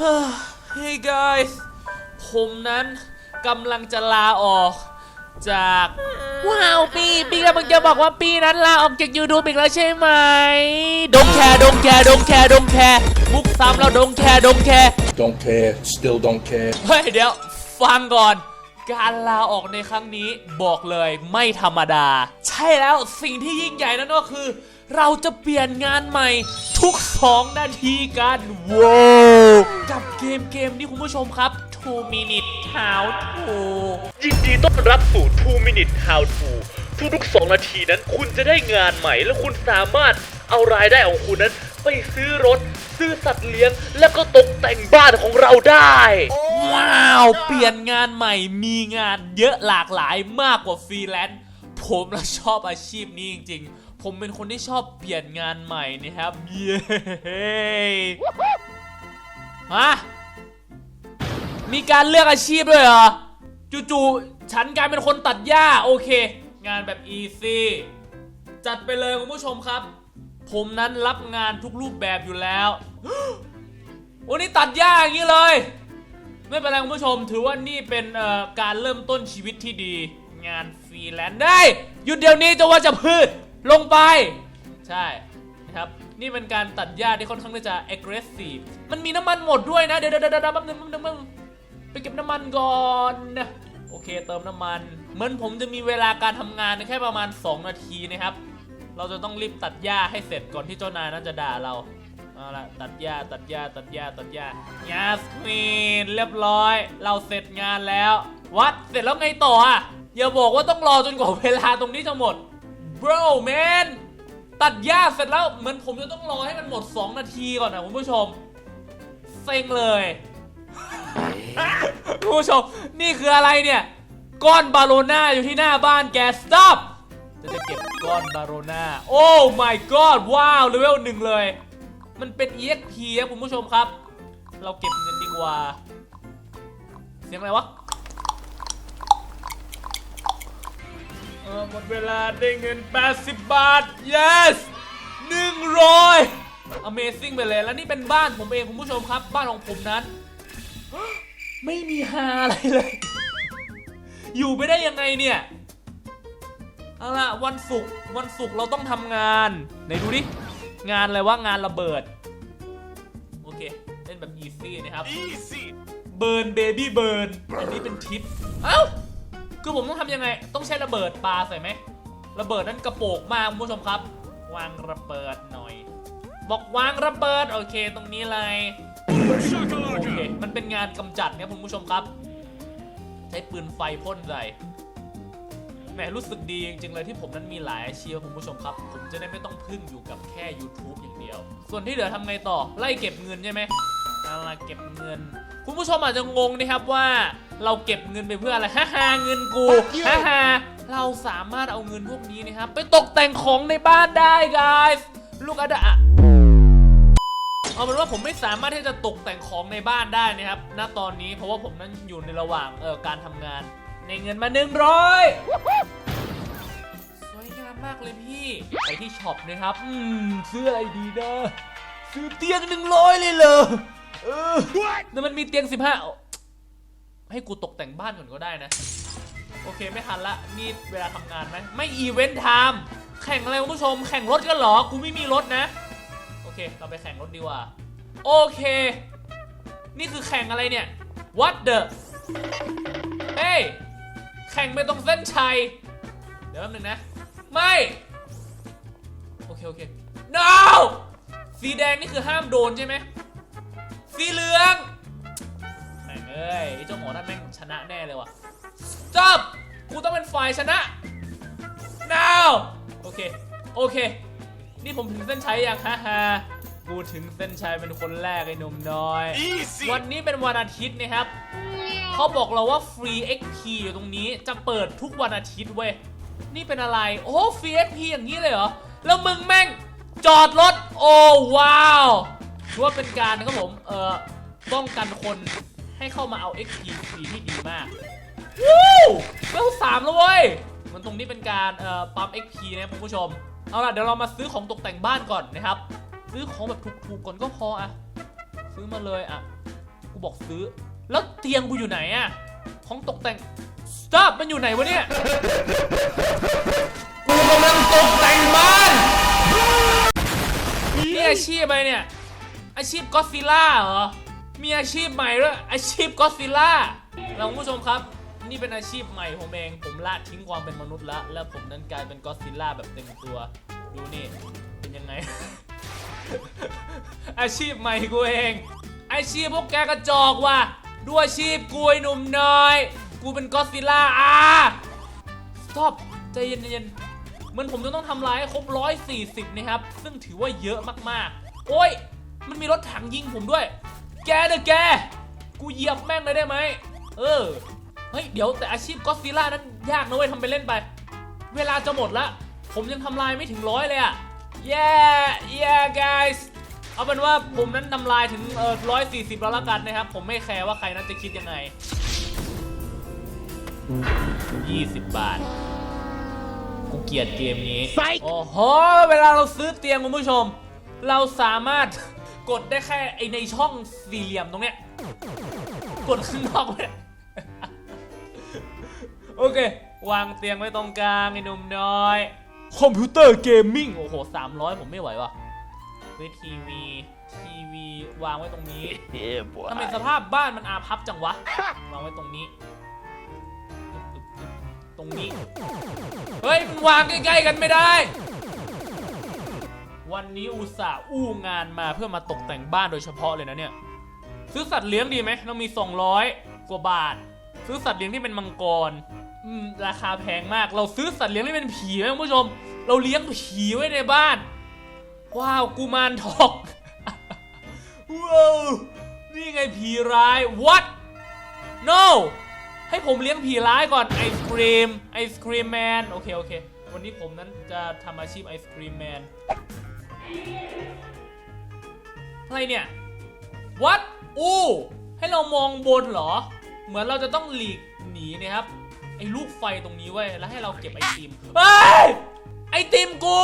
Hey guys ผมนั้นกำลังจะลาออก จากว้าวปีปีกำลังจะบอกว่าปีนั้นลาออกจากยูทูบอีกแล้วใช่ไหมดงแคร์ดงแคร์ดงแคร์ดงแคร์มุกซ้ำแล้วดงแคร์ดงแคร์ Don't care, still don't care. เฮ้ยเดี๋ยว ฟังก่อน การลาออกในครั้งนี้บอกเลยไม่ธรรมดา ใช่แล้วสิ่งที่ยิ่งใหญ่นั่นก็คือ เราจะเปลี่ยนงานใหม่ทุก 2 นาทีกันว้าว กับเกมเกมนี้คุณผู้ชมครับ2 minute how to ยินดีต้อนรับสู่2 Minute How To ทุกๆ2นาทีนั้น คุณจะได้งานใหม่ และคุณสามารถเอารายได้ของคุณนั้น ไปซื้อรถ ซื้อสัตว์เลี้ยง แล้วก็ตกแต่งบ้านของเราได้ ว้าว เปลี่ยนงานใหม่มีงานเยอะหลากหลายมากกว่าฟรีแลนซ์ผมละชอบอาชีพนี้จริง ๆ ผมเป็นคนที่ชอบเปลี่ยนงานใหม่นะครับ เย้ ฮะมีการเลือกอาชีพด้วยเหรอ จู่ๆฉันกลายเป็นคนตัดหญ้าโอเค งานแบบอีซี่จัดไปเลยคุณผู้ชมครับ ผมนั้นรับงานทุกรูปแบบอยู่แล้ววันนี้ตัดหญ้าอย่างนี้เลย ไม่เป็นไรคุณผู้ชม ถือว่านี่เป็นการเริ่มต้นชีวิตที่ดี งานฟรีแลนซ์ได้หยุดเดี๋ยวนี้จะว่าจะพืชลงไป ใช่ นะครับนี่เป็นการตัดหญ้าที่ค่อนข้างจะ aggressive มันมีน้ำมันหมดด้วยนะ เดี๋ยวเดี๋ยวเดี๋ยวแป๊บนึงแป๊บนึงแป๊บนึงไปเก็บน้ำมันก่อนโอเคเติมน้ำมัน เหมือนผมจะมีเวลาการทำงานแค่ประมาณ 2 นาทีนะครับ เราจะต้องรีบตัดหญ้าให้เสร็จก่อนที่เจ้านายนั้นจะด่าเราเอาละตัดหญ้าตัดหญ้าตัดหญ้าตัดหญ้ายาสมีนเรียบร้อย เราเสร็จงานแล้ว วัดเสร็จแล้วไงต่ออะอย่าบอกว่าต้องรอจนกว่าเวลาตรงนี้จะหมด bro man ตัดหญ้าเสร็จแล้วเหมือนผมจะต้องรอให้มันหมด 2 นาทีก่อนนะคุณผู้ชม เซ็งเลย คุณผู้ชม นี่คืออะไรเนี่ย ก้อนบาโลน่าอยู่ที่หน้าบ้านแก stop จะจะเก็บก้อนบาโลน่าโอ้ my god ว้าวเลเวลหนึ่งเลย มันเป็น EXP ครับคุณผู้ชมครับ เราเก็บเงินดีกว่า เสียงอะไรวะ ออหมดเวลาได้เงิน 80 บาท yes 100 Amazing ไปเลยแล้วนี่เป็นบ้านผมเองคุณผู้ชมครับ บ้านของผมนั้น ไม่มีฮาอะไรเลย อยู่ไม่ได้ยังไงเนี่ยเอาล่ะวันศุกร์วันศุกร์เราต้องทำงานไหนดูดิ งานอะไรว่างานระเบิด โอเค เล่นแบบอีซี่นะครับเบิร์นเบบี้เบิร์นอันนี้เป็นทิป เอ้า คือผมต้องทำยังไง ต้องใช้ระเบิดปลาใส่ไหม ระเบิดนั้นกระโปกมากคุณผู้ชมครับ วางระเบิดหน่อย บอกวางระเบิดโอเค ตรงนี้เลยโอเค มันเป็นงานกำจัดเนี่ยคุณผู้ชมครับ ใช้ปืนไฟพ่นใส่แหมรู้สึกดีจริงๆเลยที่ผมนั้นมีหลายอาชีพคุณผู้ชมครับ ผมจะได้ไม่ต้องพึ่งอยู่กับแค่ YouTube อย่างเดียว ส่วนที่เหลือทำไงต่อไล่เก็บเงินใช่ไหม อะไรเก็บเงิน คุณผู้ชมอาจจะงงนะครับว่าเราเก็บเงินไปเพื่ออะไรฮ่าฮ่าเงินกูฮ่าฮ่าเราสามารถเอาเงินพวกนี้นะครับ ไปตกแต่งของในบ้านได้ guys ลูกอะดะเอาเป็นว่าผมไม่สามารถที่จะตกแต่งของในบ้านได้นะครับ ณ ตอนนี้เพราะว่าผมนั้นอยู่ในระหว่างเอ่อการทำงาน ในเงินมา 100 สวยงามมากเลยพี่ ไปที่ช็อปนะครับ อืมซื้ออะไรดีนะ ซื้อเตียง100 เลยเหรอ เออแต่มันมีเตียง15เอาให้กูตกแต่งบ้านก่อนก็ได้นะ โอเคไม่ทันละนี่เวลาทำงานไหมไม่อีเวนต์ไทม์แข่งอะไรคุณผู้ชม แข่งรถกันหรอ กูไม่มีรถนะ โอเค เราไปแข่งรถดีกว่า โอเค นี่คือแข่งอะไรเนี่ย What the เฮ้ย แข่งไปตรงเส้นชัย เดี๋ยวแป๊บนึงนะ ไม่ โอเค โอเค no สีแดงนี่คือห้ามโดนใช่ไหม สีเหลืองแม่งเอ้ยไอ้เจ้าหมอนั่นแม่งชนะแน่เลยว่ะ stop กูต้องเป็นฝ่ายชนะ now โอเค โอเค นี่ผมถึงเส้นชัยยังฮ่าฮ่ากูถึงเส้นชัยเป็นคนแรกไอ้หนุ่มน้อยวันนี้เป็นวันอาทิตย์นะครับ เขาบอกเราว่าฟรี XP อยู่ตรงนี้จะเปิดทุกวันอาทิตย์เว้ย นี่เป็นอะไร โอ้ฟรี XP อย่างนี้เลยเหรอ แล้วมึงแม่งจอดรถ โอ้ว้าว ถือว่าเป็นการนะครับผมเอ่อป้องกันคนให้เข้ามาเอา XP ฟรีที่ดีมากวู้เวลสามแล้วเว้ยมันตรงนี้เป็นการเอ่อปั๊ม XP นะครับคุณผู้ชม เอาล่ะเดี๋ยวเรามาซื้อของตกแต่งบ้านก่อนนะครับ ซื้อของแบบถูกๆก่อนก็พออะซื้อมาเลยอะกูบอกซื้อ แล้วเตียงกูอยู่ไหนอะของตกแต่ง stop มันอยู่ไหนวะเนี่ย กูกำลังตกแต่งบ้านนี่อาชีพอะไรเนี่ย อาชีพก็ซิล่าเหรอ มีอาชีพใหม่ด้วยอาชีพก็ซิล่าเราคุณผู้ชมครับ นี่เป็นอาชีพใหม่ผมเอง ผมละทิ้งความเป็นมนุษย์ละ แล้วผมนั้นกลายเป็นก็ซิล่าแบบเต็มตัว ดูนี่ เป็นยังไง อาชีพใหม่กูเอง อาชีพพวกแกกระจอกว่ะดูอาชีพกูไอ้หนุ่มน้อย กูเป็นก็ซิล่าอ่า stop ใจเย็นๆเหมือนผมจะต้องทำลายให้ครบ 140 นะครับ ซึ่งถือว่าเยอะมากๆ โอ้ย มันมีรถถังยิงผมด้วย แกเด้อแก กูเหยียบแม่งเลยได้ไหม เออ เฮ้ย เดี๋ยวแต่อาชีพก็ซิล่านั้นยากนะเว้ยทำไปเล่นไป เวลาจะหมดละ ผมยังทำลายไม่ถึงร้อยเลยอะ yeah yeah guys เอาเป็นว่าผมนั้นทำลายถึงเออร้อยสี่สิบแล้วละกันนะครับ ผมไม่แคร์ว่าใครนั้นจะคิดยังไง20บาทกูเกลียดเกมนี้ โอ้โห เวลาเราซื้อเตียงคุณผู้ชม เราสามารถ กดได้แค่ไอในช่องสี่เหลี่ยมตรงเนี้ย กดข้างนอกไม่ได้โอเค วางเตียงไว้ตรงกลางไอ้หนุ่มน้อย คอมพิวเตอร์เกมมิ่ง โอ้โห300ผมไม่ไหวว่ะเวททีวีทีวีวางไว้ตรงนี้ทำไมสภาพบ้านมันอาพับจังวะ วางไว้ตรงนี้ ตรงนี้ เฮ้ย มันวางใกล้ๆกันไม่ได้ วันนี้อุตส่าห์อู้งานมาเพื่อมาตกแต่งบ้านโดยเฉพาะเลยนะเนี่ย ซื้อสัตว์เลี้ยงดีไหมเรามี 200 กว่าบาท ซื้อสัตว์เลี้ยงที่เป็นมังกรอืมราคาแพงมาก เราซื้อสัตว์เลี้ยงที่เป็นผีไหมคุณผู้ชม เราเลี้ยงผีไว้ในบ้าน ว้าวกุมารทองว้าวนี่ไงผีร้าย what no ให้ผมเลี้ยงผีร้ายก่อนไอศครีมไอศครีมแมนโอเคโอเควันนี้ผมนั้นจะทำอาชีพไอศครีมแมน อะไรเนี่ย what อู้ ให้เรามองบนเหรอ เหมือนเราจะต้องหลีกหนีเนะครับ ไอ้ลูกไฟตรงนี้ไว้แล้วให้เราเก็บไอติมเฮ้ย ไอติมกู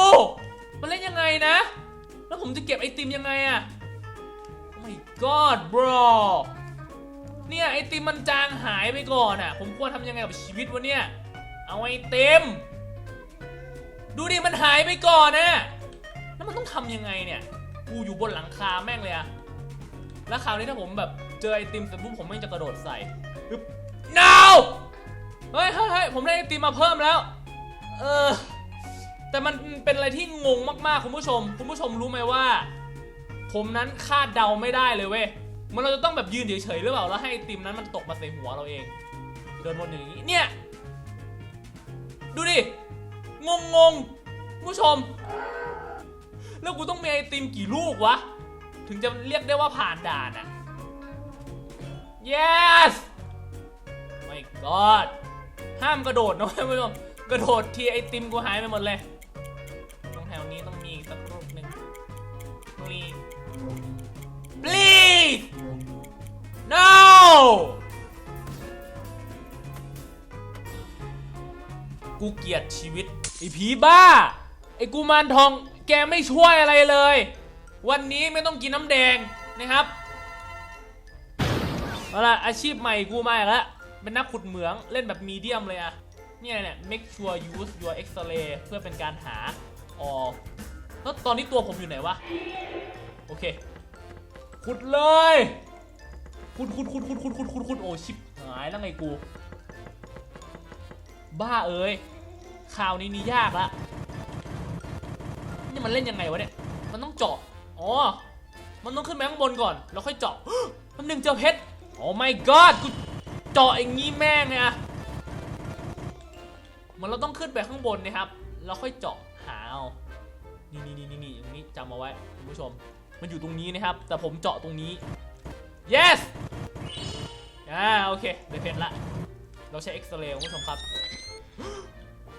มันเล่นยังไงนะ แล้วผมจะเก็บไอติมยังไงอะ Oh my god bro เนี่ยไอติมมันจางหายไปก่อนอะผมควรทำยังไงกับชีวิตวะเนี่ย เอาไอติม ดูดิมันหายไปก่อนนะ แล้วมันต้องทำยังไงเนี่ย กูอยู่บนหลังคาแม่งเลยอะแล้วคราวนี้ถ้าผมแบบเจอไอติมเสร็จปุ๊บผมแม่งจะกระโดดใส่ปึ๊บ no เฮ้ยเฮ้ยเฮ้ยผมได้ไอติมมาเพิ่มแล้ว เออ แต่มันเป็นอะไรที่งงมากๆ คุณผู้ชม คุณผู้ชมรู้ไหมว่า ผมนั้นคาดเดาไม่ได้เลยเว้ย มันเราจะต้องแบบยืนเฉยๆหรือเปล่า แล้วให้ไอติมนั้นมันตกมาใส่หัวเราเอง เดินวนอย่างนี้ เนี่ย ดูดิ งงงๆคุณผู้ชม แล้วกูต้องมีไอติมกี่ลูกวะ ถึงจะเรียกได้ว่าผ่านด่านอะ yes my god ห้ามกระโดดนะคุณผู้ชมกระโดดทีไอติมกูหายไปหมดเลยตรงแถวนี้ต้องมีสักลูกหนึ่ง please please no กูเกลียดชีวิตไอผีบ้า ไอกูมารทอง แกไม่ช่วยอะไรเลย วันนี้ไม่ต้องกินน้ำแดงนะครับเอาละอาชีพใหม่กูมาอีกแล้วเป็นนักขุดเหมืองเล่นแบบมีเดียมเลยอะเนี่ยเนี่ย make sure use your X-ray เพื่อเป็นการหาอ๋อแล้วตอนนี้ตัวผมอยู่ไหนวะ โอเค ขุดเลย ขุดขุดขุดขุดขุดขุดขุดขุดโอ้ชิบหายแล้วไงกู บ้าเอ้ยข่าวนี้นี่ยากละ นี่มันเล่นยังไงวะเนี่ย มันต้องเจาะ อ๋อ มันต้องขึ้นไปข้างบนก่อน แล้วค่อยเจาะมันหนึ่งเจอเพชร โอ้ my god กูเจาะอย่างงี้แม่งไงอะเหมันเราต้องขึ้นไปข้างบนนะครับ แล้วค่อยเจาะหาเอานี่นี่นี่นี่นี่ตรงนี้จำเอาไว้คุณผู้ชม มันอยู่ตรงนี้นะครับ แต่ผมเจาะตรงนี้ yes อ่าโอเคได้เพชรละ เราใช้เอ็กซเรย์คุณผู้ชมครับ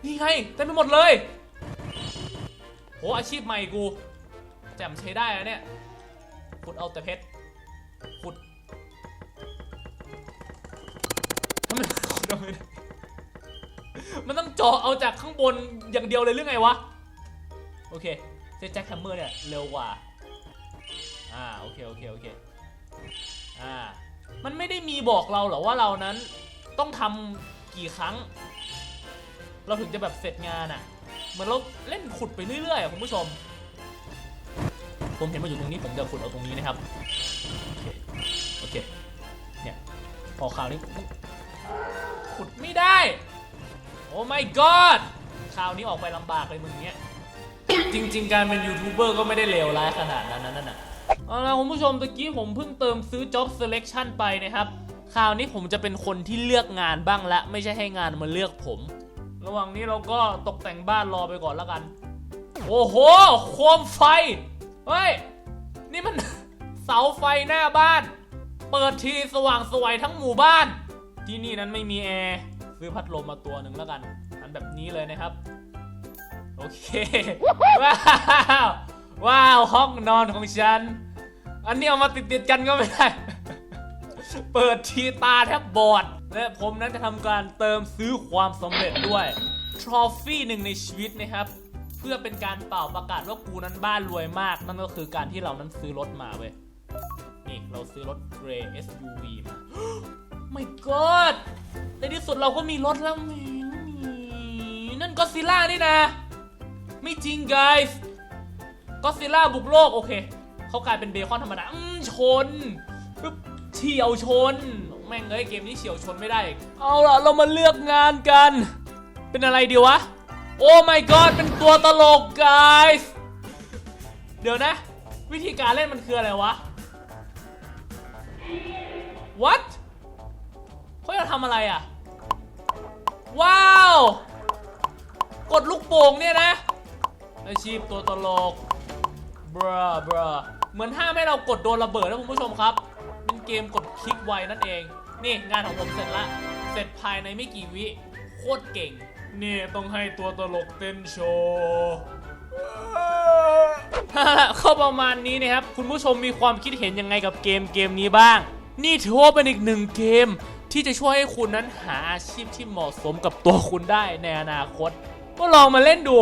นี่ไงเต็มไปหมดเลย หอาชีพใหม่กู แจ่มใช้ได้อะเนี่ย ขุดเอาแต่เพชร ขุดทำไมขุดเอาไม่ได้มันต้องเจาะเอาจากข้างบนอย่างเดียวเลยหรือไงวะ โอเคเซตแจ็คแฮมเมอร์เนี่ยเร็วกว่า อ่า โอเค โอเค โอเค อ่า มันไม่ได้มีบอกเราหรอว่าเรานั้นต้องทำกี่ครั้ง เราถึงจะแบบเสร็จงานอะ่ะ เหมือนเราเล่นขุดไปเรื่อยๆคุณผู้ชม ผมเห็นมาอยู่ตรงนี้ผมจะขุดเอาตรงนี้นะครับโอเคโอเคเนี่ยพอคราวนี้ขุดไม่ได้ โอ้ my god คราวนี้ออกไปลำบากเลยมึงเนี้ยจริง ๆ การเป็นยูทูบเบอร์ก็ไม่ได้เลวร้ายขนาดนั้นนะนั่นน่ะเอาละคุณผู้ชมตะกี้ผมเพิ่งเติมซื้อ job selection ไปนะครับ คราวนี้ผมจะเป็นคนที่เลือกงานบ้างละ ไม่ใช่ให้งานมาเลือกผม ระหว่างนี้เราก็ตกแต่งบ้านรอไปก่อนแล้วกัน โอ้โห โคมไฟ เฮ้ย นี่มัน เสาไฟหน้าบ้าน เปิดทีสว่างสวยทั้งหมู่บ้าน ที่นี่นั้นไม่มีแอร์ ซื้อพัดลมมาตัวหนึ่งแล้วกัน อันแบบนี้เลยนะครับ โอเค ว้าว ว้าว ห้องนอนของฉัน อันนี้เอามาติดติดกันก็ไม่ได้ เปิดทีตาแทบบอด และผมนั้นจะทำการเติมซื้อความสำเร็จด้วยทรอฟี่หนึ่งในชีวิตนะครับ เพื่อเป็นการเป่าประกาศว่ากูนั้นบ้านรวยมาก นั่นก็คือการที่เรานั้นซื้อรถมาเว้ย นี่เราซื้อรถเกรย์ SUV มา ไม่กอดในที่สุดเราก็มีรถแล้วแหมนั่นก็ซิล่านี่นะ ไม่จริง guys ก็ซิล่าบุกโลกโอเค เขากลายเป็นเบคอนธรรมดาอืมชนเฉียวชน แม่งเอ้ยเกมนี้เฉียวชนไม่ได้ เอาล่ะเรามาเลือกงานกัน เป็นอะไรดีวะ โอ้ my god เป็นตัวตลก guys เดี๋ยวนะ วิธีการเล่นมันคืออะไรวะ what เขาจะทำอะไรอะ ว้าว กดลูกโป่งเนี่ยนะ อาชีพตัวตลกบราบราเหมือนห้ามให้เรากดโดนระเบิดนะคุณผู้ชมครับ เกมกดคลิกไวนั่นเอง นี่งานของผมเสร็จละ เสร็จภายในไม่กี่วิ โคตรเก่ง นี่ต้องให้ตัวตลกเต้นโชว์เข้าประมาณนี้นะครับ คุณผู้ชมมีความคิดเห็นยังไงกับเกมเกมนี้บ้าง นี่ถือว่าเป็นอีกหนึ่งเกม ที่จะช่วยให้คุณนั้นหาอาชีพที่เหมาะสมกับตัวคุณได้ในอนาคต ก็ลองมาเล่นดู